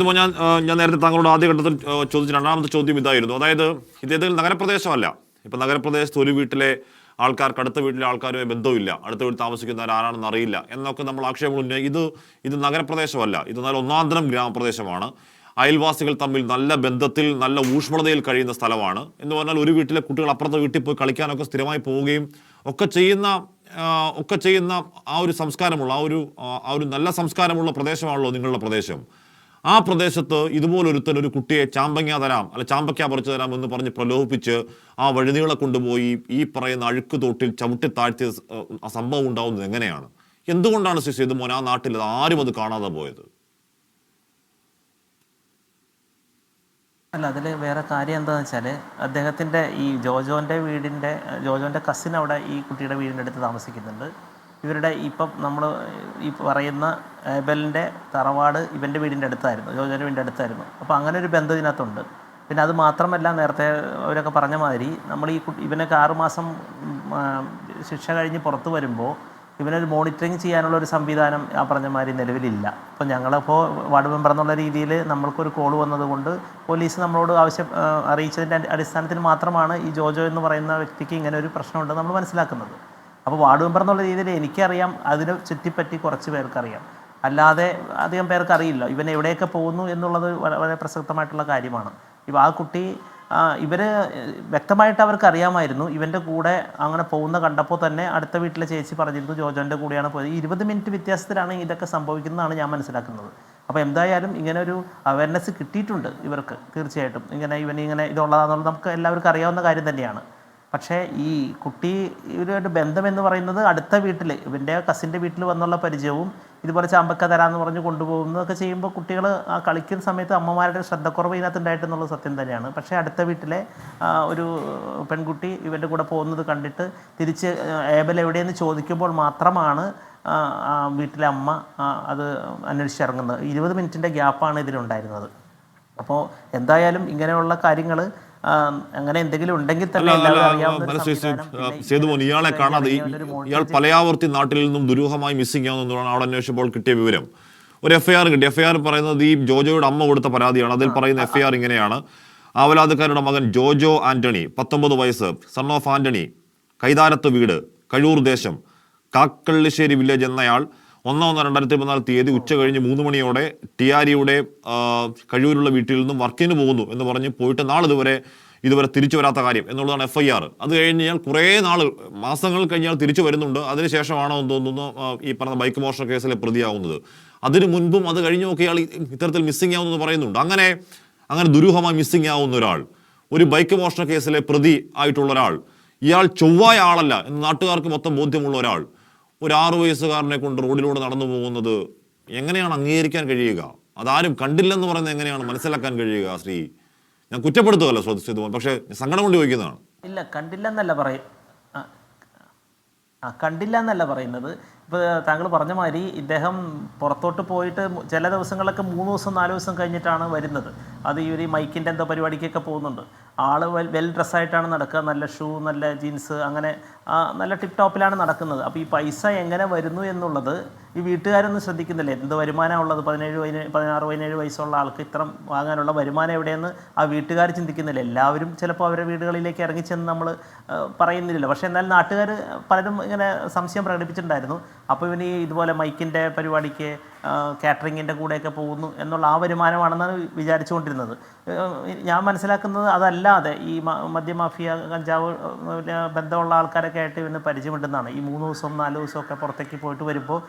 ഇതുമ്പോൾ ഞാൻ ഞാൻ നേരത്തെ താങ്കളോട് ആദ്യഘട്ടത്തിൽ ചോദിച്ച രണ്ടാമത്തെ ചോദ്യം ഇതായിരുന്നു. അതായത് ഏതെങ്കിലും നഗരപ്രദേശമല്ല. ഇപ്പം നഗരപ്രദേശത്ത് ഒരു വീട്ടിലെ ആൾക്കാർക്ക് അടുത്ത വീട്ടിലെ ആൾക്കാരുമായി ബന്ധമില്ല അടുത്ത വീട്ടിൽ താമസിക്കുന്നവർ ആരാണെന്ന് അറിയില്ല. എന്നൊക്കെ നമ്മൾ ആക്ഷേപങ്ങൾ ഉന്നയി ഇത് ഇത് നഗരപ്രദേശമല്ല. ഇത് നല്ല ഒന്നാന്തരം ഗ്രാമപ്രദേശമാണ്. അയൽവാസികൾ തമ്മിൽ നല്ല ബന്ധത്തിൽ നല്ല ഊഷ്മളതയിൽ കഴിയുന്ന സ്ഥലമാണ്. എന്ന് പറഞ്ഞാൽ ഒരു വീട്ടിലെ കുട്ടികൾ അപ്പുറത്തെ വീട്ടിൽ പോയി കളിക്കാനൊക്കെ സ്ഥിരമായി പോവുകയും ഒക്കെ ചെയ്യുന്ന ഒക്കെ ചെയ്യുന്ന ആ ഒരു സംസ്കാരമുള്ള ആ ഒരു ആ ഒരു നല്ല സംസ്കാരമുള്ള പ്രദേശമാണല്ലോ നിങ്ങളുടെ പ്രദേശം. ആ പ്രദേശത്ത് ഇതുപോലൊരുത്തൻ ഒരു കുട്ടിയെ ചാമ്പങ്ങ തരാം അല്ല ചാമ്പക്ക പറിച്ചു തരാം എന്ന് പറഞ്ഞ് പ്രലോഭിപ്പിച്ച് ആ വഴുതികളെ കൊണ്ടുപോയി ഈ പറയുന്ന അഴുക്ക് തോട്ടിൽ ചവിട്ടി താഴ്ത്തിയ സംഭവം ഉണ്ടാവുന്നത് എങ്ങനെയാണ്? എന്തുകൊണ്ടാണ് ശ്രീ സേതുമോൻ ആ നാട്ടിൽ ആരും അത് കാണാതെ പോയത്? അല്ല അതിൽ വേറെ കാര്യം എന്താണെന്ന് വെച്ചാൽ അദ്ദേഹത്തിന്റെ ഈ ജോജോന്റെ വീടിന്റെ ജോജോന്റെ കസിൻ അവിടെ ഈ കുട്ടിയുടെ വീടിന്റെ അടുത്ത് താമസിക്കുന്നുണ്ട്. ഇവരുടെ ഇപ്പം നമ്മൾ ഈ പറയുന്ന ഏബലിന്റെ തറവാട് ഇവന്റെ വീടിന്റെ അടുത്തായിരുന്നു ജോജോന്റെ വീടിന്റെ അടുത്തായിരുന്നു. അപ്പോൾ അങ്ങനെ ഒരു ബന്ധം ഇതിനകത്തുണ്ട്. പിന്നെ അത് മാത്രമല്ല നേരത്തെ അവരൊക്കെ പറഞ്ഞ മാതിരി നമ്മൾ ഈ ഇവനൊക്കെ ആറുമാസം ശിക്ഷ കഴിഞ്ഞ് പുറത്ത് വരുമ്പോൾ ഇവനൊരു മോണിറ്ററിങ് ചെയ്യാനുള്ള ഒരു സംവിധാനം ആ പറഞ്ഞ മാതിരി നിലവിലില്ല. അപ്പോൾ ഞങ്ങളിപ്പോൾ വാർഡ് മെമ്പർ എന്നുള്ള രീതിയിൽ നമ്മൾക്കൊരു കോൾ വന്നതുകൊണ്ട് പോലീസ് നമ്മളോട് ആവശ്യം അറിയിച്ചതിന്റെ അടിസ്ഥാനത്തിൽ മാത്രമാണ് ഈ ജോജോ എന്ന് പറയുന്ന വ്യക്തിക്ക് ഇങ്ങനെ ഒരു പ്രശ്നമുണ്ടെന്ന് നമ്മൾ മനസ്സിലാക്കുന്നത്. അപ്പോൾ വാർഡ് മെമ്പർ എന്നുള്ള രീതിയിൽ എനിക്കറിയാം അതിനെ ചുറ്റിപ്പറ്റി കുറച്ച് പേർക്കറിയാം. അല്ലാതെ അധികം പേർക്ക് അറിയില്ല ഇവൻ എവിടെയൊക്കെ പോകുന്നു എന്നുള്ളത് വളരെ പ്രസക്തമായിട്ടുള്ള കാര്യമാണ്. ഇപ്പോൾ ആ കുട്ടി ഇവർ വ്യക്തമായിട്ട് അവർക്ക് അറിയാമായിരുന്നു ഇവന്റെ കൂടെ അങ്ങനെ പോകുന്ന കണ്ടപ്പോൾ തന്നെ അടുത്ത വീട്ടിലെ ചേച്ചി പറഞ്ഞിരുന്നു ജോജോന്റെ കൂടെയാണ് പോയത്. ഇരുപത് മിനിറ്റ് വ്യത്യാസത്തിലാണ് ഇതൊക്കെ സംഭവിക്കുന്നതാണ് ഞാൻ മനസ്സിലാക്കുന്നത്. അപ്പോൾ എന്തായാലും ഇങ്ങനെ ഒരു അവയർനെസ് കിട്ടിയിട്ടുണ്ട് ഇവർക്ക് തീർച്ചയായിട്ടും. ഇങ്ങനെ ഇവൻ ഇങ്ങനെ ഇതുള്ളതാണെന്നുള്ളത് നമുക്ക് എല്ലാവർക്കും അറിയാവുന്ന കാര്യം തന്നെയാണ്. പക്ഷേ ഈ കുട്ടി ഇവരുമായിട്ട് ബന്ധമെന്ന് പറയുന്നത് അടുത്ത വീട്ടിൽ ഇവന്റെ കസിന്റെ വീട്ടിൽ വന്നുള്ള പരിചയവും ഇതുപോലെ ചാമ്പക്ക തരാമെന്ന് പറഞ്ഞ് കൊണ്ടുപോകുന്നതൊക്കെ ചെയ്യുമ്പോൾ കുട്ടികൾ ആ കളിക്കുന്ന സമയത്ത് അമ്മമാരുടെ ശ്രദ്ധക്കുറവ് ഇതിനകത്ത് ഉണ്ടായിട്ടെന്നുള്ള സത്യം തന്നെയാണ്. പക്ഷേ അടുത്ത വീട്ടിലെ ഒരു പെൺകുട്ടി ഇവന്റെ കൂടെ പോകുന്നത് കണ്ടിട്ട് തിരിച്ച് ഏബൽ എവിടെയെന്ന് ചോദിക്കുമ്പോൾ മാത്രമാണ് വീട്ടിലെ അമ്മ അത് അന്വേഷിച്ചിറങ്ങുന്നത് ഇരുപത് മിനിറ്റിന്റെ ഗ്യാപ്പാണ് ഇതിലുണ്ടായിരുന്നത്. അപ്പോൾ എന്തായാലും ഇങ്ങനെയുള്ള കാര്യങ്ങൾ അങ്ങനെ എന്തെങ്കിലും ഉണ്ടെങ്കിൽ തന്നെ സേതുമോൻ ഇയാളെ കാണാതെ ഇയാൾ പലയാവർത്തി നാട്ടിൽ നിന്നും ദുരൂഹമായി മിസ്സിംഗ് ആവുന്നതാണ് അവിടെ അന്വേഷിച്ചപ്പോൾ കിട്ടിയ വിവരം. ഒരു എഫ്ഐആർ കിട്ടി. എഫ്ഐആർ പറയുന്നത് ഈ ജോജോയുടെ അമ്മ കൊടുത്ത പരാതിയാണ്. അതിൽ പറയുന്ന എഫ്ഐആർ ഇങ്ങനെയാണ്. ആവലാതുകാരുടെ മകൻ ജോജോ ആന്റണി പത്തൊമ്പത് വയസ്സ് സൺ ഓഫ് ആന്റണി കൈതാരത്ത് വീട് കഴിയൂർ ദേശം കാക്കള്ളിശ്ശേരി വില്ലേജ് എന്നയാൾ ഒന്നാം ഒന്ന് രണ്ടായിരത്തി പതിനാല് തീയതി ഉച്ച കഴിഞ്ഞ് മൂന്ന് മണിയോടെ ടിയാരിയുടെ ആ, കഴിയൂരുള്ള വീട്ടിൽ നിന്നും വർക്കിന് പോകുന്നു എന്ന് പറഞ്ഞ് പോയിട്ട് നാളിതുവരെ ഇതുവരെ തിരിച്ചു വരാത്ത കാര്യം എന്നുള്ളതാണ് എഫ് ഐ ആർ അത് കഴിഞ്ഞ് ഞാൻ കുറേ നാൾ മാസങ്ങൾ കഴിഞ്ഞാൽ തിരിച്ചു വരുന്നുണ്ട്. അതിനുശേഷമാണോ എന്ന് തോന്നുന്നു ഈ പറഞ്ഞ ബൈക്ക് മോഷണ കേസിലെ പ്രതിയാവുന്നത്. അതിനു മുൻപും അത് കഴിഞ്ഞുമൊക്കെ ഇയാൾ ഇത്തരത്തിൽ മിസ്സിംഗ് എന്ന് പറയുന്നുണ്ട്. അങ്ങനെ അങ്ങനെ ദുരൂഹമായി മിസ്സിംഗ് ആവുന്ന ഒരാൾ ഒരു ബൈക്ക് മോഷണ കേസിലെ പ്രതി ആയിട്ടുള്ള ഒരാൾ ഇയാൾ ചൊവ്വായ ആളല്ല എന്ന് നാട്ടുകാർക്ക് മൊത്തം ബോധ്യമുള്ള ഒരാൾ ഒരു ആറു വയസ്സുകാരനെ കൊണ്ട് റോഡിലൂടെ നടന്നു പോകുന്നത് എങ്ങനെയാണ് അംഗീകരിക്കാൻ കഴിയുക? അതാരും കണ്ടില്ലെന്ന് പറയുന്നത് എങ്ങനെയാണ് മനസ്സിലാക്കാൻ കഴിയുക ശ്രീ? ഞാൻ കുറ്റപ്പെടുത്തുകയല്ല ശ്രദ്ധിച്ചത് പക്ഷേ സങ്കടം കൊണ്ട് ചോദിക്കുന്നതാണ്. ഇല്ല കണ്ടില്ലെന്നല്ല പറയും ആ, കണ്ടില്ല എന്നല്ല പറയുന്നത്. ഇപ്പോൾ താങ്കൾ പറഞ്ഞ മാതിരി ഇദ്ദേഹം പുറത്തോട്ട് പോയിട്ട് ചില ദിവസങ്ങളൊക്കെ മൂന്ന് ദിവസം നാല് ദിവസം കഴിഞ്ഞിട്ടാണ് വരുന്നത്. അത് ഈ ഒരു മൈക്കിന്റെ എന്തോ പരിപാടിക്കൊക്കെ പോകുന്നുണ്ട്. ആൾ വെൽ ഡ്രസ്സായിട്ടാണ് നടക്കുക. നല്ല ഷൂ നല്ല ജീൻസ് അങ്ങനെ നല്ല ടിപ്പ് ടോപ്പിലാണ് നടക്കുന്നത്. അപ്പോൾ ഈ പൈസ എങ്ങനെ വരുന്നു എന്നുള്ളത് ഈ വീട്ടുകാരൊന്നും ശ്രദ്ധിക്കുന്നില്ല. എന്ത് വരുമാനമുള്ളത് പതിനേഴ് പതിനേഴ് പതിനാറ് പതിനേഴ് വയസ്സുള്ള ആൾക്ക് ഇത്ര വാങ്ങാനുള്ള വരുമാനം എവിടെയെന്ന് ആ വീട്ടുകാർ ചിന്തിക്കുന്നില്ല. എല്ലാവരും ചിലപ്പോൾ അവരുടെ വീടുകളിലേക്ക് ഇറങ്ങിച്ചെന്ന് നമ്മൾ പറയുന്നില്ല പക്ഷേ എന്നാൽ നാട്ടുകാർ പലരും ഇങ്ങനെ സംശയം പ്രകടിപ്പിച്ചിട്ടുണ്ടായിരുന്നു. അപ്പോൾ ഇവന് ഇതുപോലെ മൈക്കിന്റെ പരിപാടിക്ക് കാറ്ററിങ്ങിന്റെ കൂടെയൊക്കെ പോകുന്നു എന്നുള്ള ആ വരുമാനമാണെന്നാണ് വിചാരിച്ചുകൊണ്ടിരുന്നത്. ഞാൻ മനസ്സിലാക്കുന്നത് അതല്ലാതെ ഈ മദ്യമാഫിയ കഞ്ചാവ് ബന്ധമുള്ള ആൾക്കാരൊക്കെ ആയിട്ട് ഇവന് പരിചയമുണ്ടെന്നാണ്. ഈ മൂന്ന് ദിവസവും നാല് ദിവസമൊക്കെ പുറത്തേക്ക് പോയിട്ട് വരുമ്പോൾ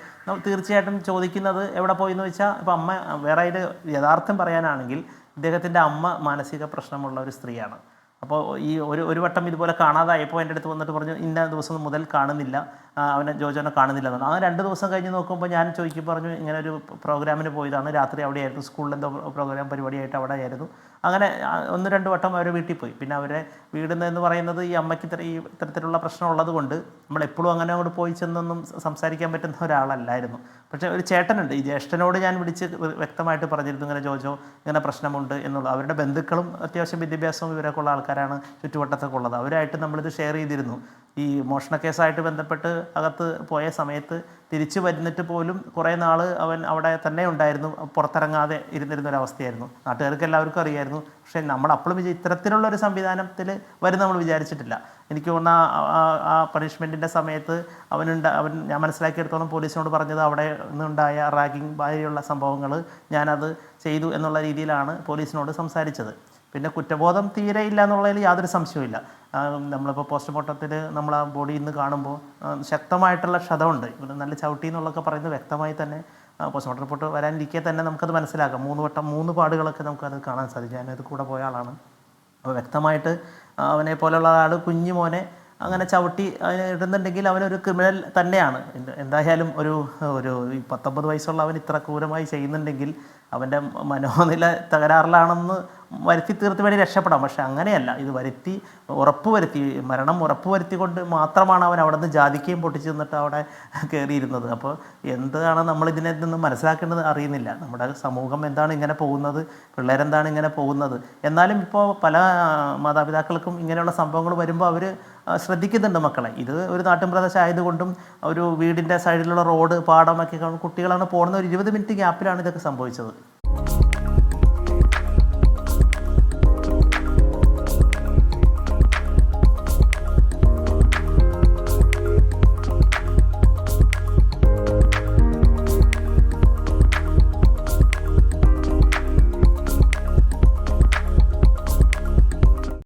തീർച്ചയായിട്ടും ചോദിക്കുന്നത് എവിടെ പോയി എന്ന് വെച്ചാൽ ഇപ്പം അമ്മ വേറെ അതിന്റെ യഥാർത്ഥം പറയാനാണെങ്കിൽ ഇദ്ദേഹത്തിന്റെ അമ്മ മാനസിക പ്രശ്നമുള്ള ഒരു സ്ത്രീയാണ്. അപ്പോൾ ഈ ഒരു ഒരു വട്ടം ഇതുപോലെ കാണാതായപ്പോൾ എന്റെ അടുത്ത് വന്നിട്ട് പറഞ്ഞു ഇന്ന ദിവസം മുതൽ കാണുന്നില്ല. അവനെ ജോജോനെ കാണുന്നില്ല. എന്ന് ആ രണ്ട് ദിവസം കഴിഞ്ഞ് നോക്കുമ്പോൾ ഞാൻ ചോദിക്കും പറഞ്ഞു ഇങ്ങനെ ഒരു പ്രോഗ്രാമിന് പോയതാണ്. രാത്രി അവിടെയായിരുന്നു. സ്കൂളിൽ എന്തോ പ്രോഗ്രാം പരിപാടിയായിട്ട് അവിടെ ആയിരുന്നു അങ്ങനെ ഒന്ന് രണ്ട് വട്ടം അവരെ വീട്ടിൽ പോയി. പിന്നെ അവരെ വീട് എന്ന് പറയുന്നത് ഈ അമ്മയ്ക്ക് ഇത്ര ഈ ഇത്തരത്തിലുള്ള പ്രശ്നം ഉള്ളത് കൊണ്ട് നമ്മൾ എപ്പോഴും അങ്ങനെ അങ്ങോട്ട് പോയി ചെന്നൊന്നും സംസാരിക്കാൻ പറ്റുന്ന ഒരാളല്ലായിരുന്നു. പക്ഷേ ഒരു ചേട്ടനുണ്ട്. ഈ ജ്യേഷ്ഠനോട് ഞാൻ വിളിച്ച് വ്യക്തമായിട്ട് പറഞ്ഞിരുന്നു ഇങ്ങനെ ജോജോ ഇങ്ങനെ പ്രശ്നമുണ്ട് എന്നുള്ളത് അവരുടെ ബന്ധുക്കളും അത്യാവശ്യം വിദ്യാഭ്യാസവും ഇവരൊക്കെ ഉള്ള ആൾക്കാരാണ് ചുറ്റുവട്ടത്തൊക്കെ ഉള്ളത്. അവരായിട്ട് നമ്മളിത് ഷെയർ ചെയ്തിരുന്നു. ഈ മോഷണ കേസായിട്ട് ബന്ധപ്പെട്ട് അകത്ത് പോയ സമയത്ത് തിരിച്ചു വരുന്നിട്ട് പോലും കുറേ നാൾ അവൻ അവിടെ തന്നെ ഉണ്ടായിരുന്നു. പുറത്തിറങ്ങാതെ ഇരുന്നിരുന്ന ഒരു അവസ്ഥയായിരുന്നു നാട്ടുകാർക്ക് എല്ലാവർക്കും അറിയായിരുന്നു. പക്ഷേ നമ്മൾ അപ്പോഴും വിചാ ഇത്തരത്തിലുള്ള ഒരു സംവിധാനത്തിൽ വരും നമ്മൾ വിചാരിച്ചിട്ടില്ല. എനിക്ക് തോന്നുന്ന ആ പണിഷ്മെന്റിന്റെ സമയത്ത് അവനുണ്ട അവൻ ഞാൻ മനസ്സിലാക്കിയെടുത്തോളം പോലീസിനോട് പറഞ്ഞത് അവിടെ നിന്നുണ്ടായ റാഗിങ് ഭാര്യയുള്ള സംഭവങ്ങൾ ഞാനത് ചെയ്തു എന്നുള്ള രീതിയിലാണ് പോലീസിനോട് സംസാരിച്ചത്. പിന്നെ കുറ്റബോധം തീരെ ഇല്ല എന്നുള്ളതിൽ യാതൊരു സംശയവുമില്ല നമ്മളിപ്പോൾ പോസ്റ്റ്മോർട്ടത്തിൽ നമ്മൾ ആ ബോഡി ഇന്ന് കാണുമ്പോൾ ശക്തമായിട്ടുള്ള ക്ഷതമുണ്ട്. ഇവിടെ നല്ല ചവിട്ടി എന്നുള്ളതൊക്കെ പറയുന്നത് വ്യക്തമായി തന്നെ പോസ്റ്റ്മോർട്ടം റിപ്പോർട്ട് വരാനിരിക്കെ തന്നെ നമുക്കത് മനസ്സിലാക്കാം. മൂന്ന് വട്ടം മൂന്ന് പാടുകളൊക്കെ നമുക്കത് കാണാൻ സാധിക്കും. ഞാനത് കൂടെ പോയ ആളാണ്. അപ്പോൾ വ്യക്തമായിട്ട് അവനെ പോലെയുള്ള ആൾ കുഞ്ഞു മോനെ അങ്ങനെ ചവിട്ടി അതിന് ഇടുന്നുണ്ടെങ്കിൽ അവനൊരു ക്രിമിനൽ തന്നെയാണ്. എന്തായാലും ഒരു ഒരു പത്തൊമ്പത് വയസ്സുള്ള അവൻ ഇത്ര ക്രൂരമായി ചെയ്യുന്നുണ്ടെങ്കിൽ അവന്റെ മനോനില തകരാറിലാണെന്ന് വരുത്തി തീർത്ത് വേണ്ടി രക്ഷപ്പെടാം. പക്ഷെ അങ്ങനെയല്ല. ഇത് വരുത്തി ഉറപ്പ് വരുത്തി മരണം ഉറപ്പ് വരുത്തിക്കൊണ്ട് മാത്രമാണ് അവൻ അവിടെ നിന്ന് ജാതിക്കുകയും പൊട്ടിച്ച് നിന്നിട്ട് അവിടെ കയറിയിരുന്നത് അപ്പോൾ എന്താണ് നമ്മൾ ഇതിനെ നിന്ന് മനസ്സിലാക്കേണ്ടത്? അറിയുന്നില്ല. നമ്മുടെ സമൂഹം എന്താണ് ഇങ്ങനെ പോകുന്നത്? പിള്ളേരെന്താണ് ഇങ്ങനെ പോകുന്നത്? എന്നാലും ഇപ്പോൾ പല മാതാപിതാക്കൾക്കും ഇങ്ങനെയുള്ള സംഭവങ്ങൾ വരുമ്പോൾ അവർ ശ്രദ്ധിക്കുന്നുണ്ട് മക്കളെ. ഇത് ഒരു നാട്ടിൻ പ്രദേശം ആയതുകൊണ്ടും ഒരു വീടിന്റെ സൈഡിലുള്ള റോഡ് പാടമൊക്കെ കുട്ടികളാണ് പോകുന്ന ഒരു ഇരുപത് മിനിറ്റ് ഗ്യാപ്പിലാണ് ഇതൊക്കെ സംഭവിച്ചത്.